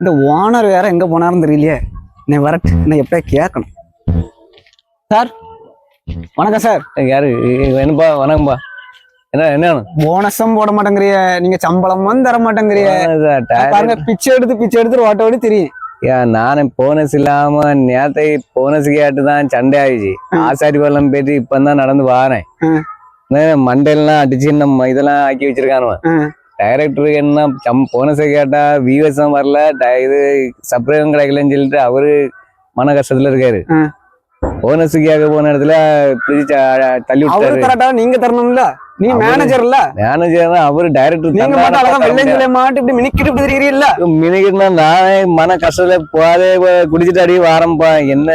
இந்த ஓனர் வேற எங்க போனாருன்னு தெரியலையே. நீ வரட்டு நான் எப்படியா கேட்கணும் சார் வணக்கம் சார். யாரு? என்னப்பா வணக்கம்ப்பா. என்ன என்ன? போனஸும் போட மாட்டேங்கிறிய. நீங்க சம்பளமும் தர மாட்டேங்கிறிய? பாருங்க பிச்சை எடுத்து பிச்சை எடுத்து ஓட்ட ஓடி தெரியும். ஏன் நானே போனஸ் இல்லாம நேத்தை போனஸ் கேட்டு தான் சண்டை ஆயிடுச்சு. ஆசாரி பள்ளம் போயிட்டு இப்பதான் நடந்து வாரேன். மண்டையெல்லாம் அடிச்சு நம்ம இதெல்லாம் ஆக்கி வச்சிருக்கானுவன். டைரக்டருக்கு என்ன சம் போனஸை கேட்டா வியூவர்ஸும் வரல இது சப்ரைவும் கிடைக்கலன்னு சொல்லிட்டு அவரு மன கஷ்டத்துல இருக்காரு. ம். போனஸ் கேட்க போன இடத்துல பிடிச்சு அ- தள்ளி விட்டாரு. நீங்க தரணும்ல? நீ மேனேஜர் இல்ல மேனேஜர் தான் அவரு டைரக்டர் நீங்க மட்டும் அழகா வெள்ளைங்களை மாட்டு இப்படி மினிக்கிட்டு இப்படி தெரியுறீல்ல? மினிக்கிட்டுனா நானே மன கஷ்டத்துல போதே குடிச்சிட்டு அடி வாரம்பா. என்ன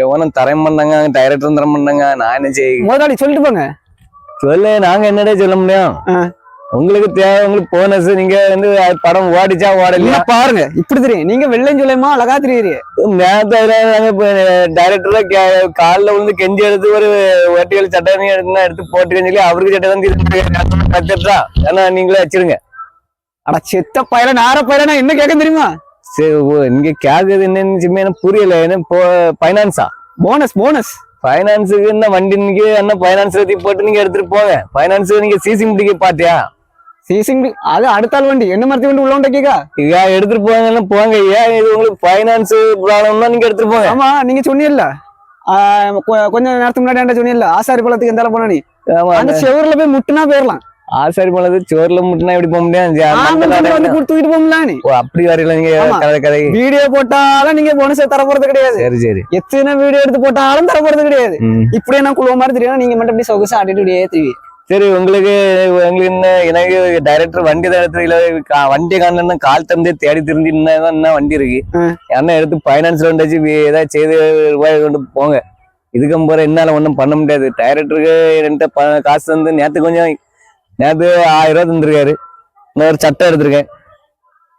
எவனும் தரம் பண்ணாங்க டைரக்டரும் தரம் பண்ணாங்க நான் என்ன செய்ய முதலாளி சொல்லிட்டு போங்க. சொல்லு நாங்க என்னடே சொல்ல முடியும். உங்களுக்கு தேவை உங்களுக்கு போனஸ் நீங்க வந்து படம் ஓடிச்சா ஓடலையா? பாருங்க இப்படி தெரியும். நீங்க வெள்ளையும் சொல்லியமா அழகா தெரியுறீ டைரக்டர் காலில் விழுந்து கெஞ்சி எடுத்து ஒரு ஒட்டிகள் சட்டை எடுத்து எடுத்து போட்டுக்கன்னு சொல்லி அவருக்கு சட்டை தான் திருப்பி ஏன்னா நீங்களே வச்சிருங்க. அட செத்த பையல நார பையல என்ன கேட்க தெரியுமா? சரி ஓ, நீங்க கேக்குறது என்னன்னு சும்மா புரியல. என்ன பைனான்ஸா போனஸ் போனஸ் ஃபைனான்ஸுக்கு என்ன வண்டி நீங்க என்ன ஃபைனான்ஸ் எழுதி போட்டு நீங்க எடுத்துட்டு போங்க. ஃபைனான்ஸ் நீங்க சிசி முடிக்க பாத்தியா? சீசிங் அது அடுத்த ஆள் வண்டி. என்ன மரத்தி வண்டி உள்ள கேக்கா? ஏன் எடுத்துட்டு போங்கன்னா போங்க. ஏன் இது உங்களுக்கு ஃபைனான்ஸ் ப்ராப்ளம்னா நீங்க எடுத்துட்டு போங்க. ஆமா நீங்க சொன்னீல்ல ஆ, கொ- கொஞ்ச நேரத்துக்கு முன்னாடி சொன்னீல்ல ஆசாரி பழத்துக்கு எந்தால போனா நீ? அந்த செவர்ல போய் முட்டுனா போயிடலாம் ஆசாரி பண்ணது சோர்ல முட்டினா எப்படி போக முடியாது ஆம்பளை தம்பி வந்து கொடுத்து தூக்கிட்டு போகல நீ ஓ அப்படி வரையில நீங்க. கதை கதை. வீடியோ போட்டாலும் நீங்க போனஸே தர போறது கிடையாது. சரி சரி. எத்தனை வீடியோ எடுத்து போட்டாலும் தர போறது கிடையாது. ம். இப்படியே நான் குழுவ மாதிரி தெரியும் நீங்க மட்டும் இப்படி சொகுசா ஆட்டிட்டு தெரிவி. சரி உங்களுக்கு உங்களுக்கு என்ன எனக்கு டைரக்டர் வண்டி கா- வண்டி காணலன்னா கால் தந்தே தேடி இன்னும் என்ன வண்டி இருக்கு. என்ன எடுத்து ஃபைனான்ஸ்ல வந்தாச்சு ஏதாவது செய்து ரூபாய் கொண்டு போங்க. இதுக்கும் போற என்னால ஒண்ணும் பண்ண முடியாது. டைரக்டருக்கு என்கிட்ட காசு வந்து நேத்து கொஞ்சம் நேத்து ஆயிரம் ரூபாய் தந்திருக்காரு. நான் ஒரு சட்டை எடுத்திருக்கேன்.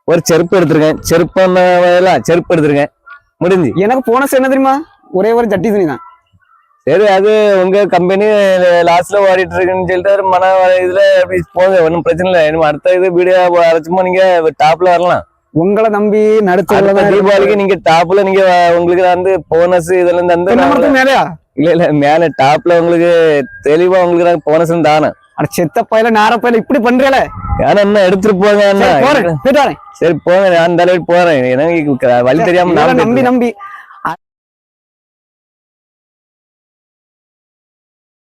ஒரு செருப்பு எடுத்திருக்கேன். செருப்பு செருப்பு எடுத்திருக்கேன். முடிஞ்சு. எனக்கு போனஸ் என்ன தெரியுமா? ஒரே ஒரு ஜட்டி துணி தான். சரி அது உங்க கம்பெனி லாஸ்ட்ல ஓடிட்டு இருக்குன்னு சொல்லிட்டு ஒரு மன இதுல போங்க ஒன்றும் பிரச்சனை இல்லை. இனிமே அடுத்த இது வீடியோ அரைச்சுமா நீங்க டாப்ல வரலாம். உங்களை நம்பி நடுத்த தீபாவளிக்கு நீங்க டாப்ல நீங்க உங்களுக்கு வந்து போனஸ் இதுல இருந்து அந்த என்ன நாங்க- மரத்துக்கு மேலயா? இல்ல இல்ல மேல டாப்ல உங்களுக்கு தெளிவா உங்களுக்கு போனஸ் தானே. அட செத்த பையல நார பையல இப்படி பண்றேல ஏன்னா என்ன எடுத்துட்டு போங்க அண்ணா. போறேன். சரி போங்க நான் அந்த அளவுக்கு போறேன். எனக்கு வழி தெரியாம நம்பி நம்பி.